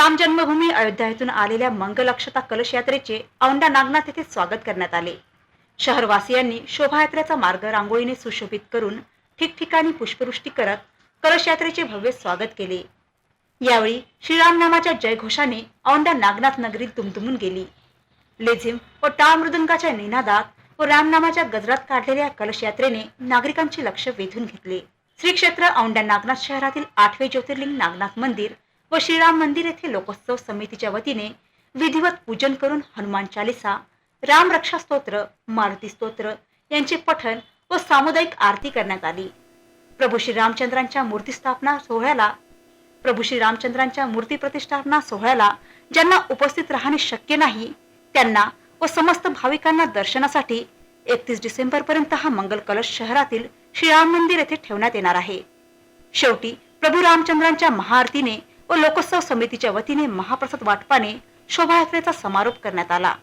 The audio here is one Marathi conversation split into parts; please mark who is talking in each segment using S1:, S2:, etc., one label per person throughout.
S1: श्रीराम जन्मभूमी अयोध्या येथून आलेल्या मंगलक्षता कलश यात्रेचे औंढा नागनाथ येथे स्वागत करण्यात आले. शहरवासियांनी शोभायात्रेचा मार्ग रांगोळीने सुशोभित करून ठिकठिकाणी पुष्पवृष्टी करत कलश यात्रेचे भव्य स्वागत केले. यावेळी श्रीराम नामाच्या जयघोषाने औंढा नागनाथ नगरीत दुमदुमून गेली. लेझिम व टाळ मृदंगाच्या निनादात व रामनामाच्या गजरात काढलेल्या कलश यात्रेने नागरिकांचे लक्ष वेधून घेतले. श्री क्षेत्र औंढा नागनाथ शहरातील आठवे ज्योतिर्लिंग नागनाथ मंदिर व श्रीराम मंदिर येथे लोकोत्सव समितीच्या वतीने विधिवत पूजन करून हनुमान चालिसा राम रक्षा स्तोत्र मारुती स्तोत्र यांचे पठन व सामुदायिक आरती करण्यात आली. प्रभू श्री रामचंद्रांच्या मूर्तिस्थापना सोहळ्याला प्रभू श्री रामचंद्रांच्या मूर्ती प्रतिष्ठापना सोहळ्याला ज्यांना उपस्थित राहणे शक्य नाही त्यांना व समस्त भाविकांना दर्शनासाठी एकतीस डिसेंबर पर्यंत हा मंगल कलश शहरातील श्रीराम मंदिर येथे ठेवण्यात येणार आहे. शेवटी प्रभू रामचंद्रांच्या महाआरतीने व लोकोत्सव समितीच्या वतीने महाप्रसाद वाटपाने शोभायात्रेचा समारोप करण्यात आला.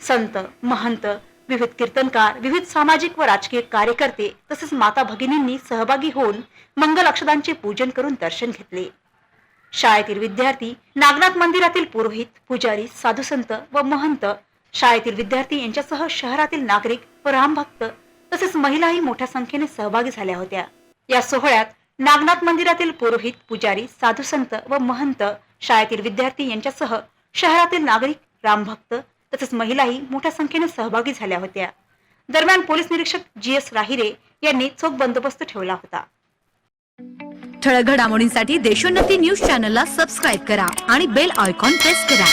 S1: संत महंत विविध कीर्तनकार विविध सामाजिक व राजकीय कार्यकर्ते तसेच माता भगिनींनी सहभागी होऊन मंगल अक्षदांचे पूजन करून दर्शन घेतले. शाळेतील विद्यार्थी नागनाथ मंदिरातील पुरोहित पुजारी साधुसंत व महंत शाळेतील विद्यार्थी यांच्यासह शहरातील नागरिक व रामभक्त तसेच महिलाही मोठ्या संख्येने सहभागी झाल्या होत्या. या सोहळ्यात नागनाथ मंदिरातील पुरोहित पुजारी साधू संत व महंत शाळेतील विद्यार्थी यांच्यासह शहरातील नागरिक रामभक्त तसेच महिलाही मोठ्या संख्येने सहभागी झाल्या होत्या. दरम्यान पोलीस निरीक्षक जी एस राहिरे यांनी चोख बंदोबस्त ठेवला होता.
S2: ठळक घडामोडींसाठी देशोन्नती न्यूज चॅनलला सबस्क्राईब करा आणि बेल आयकॉन प्रेस करा.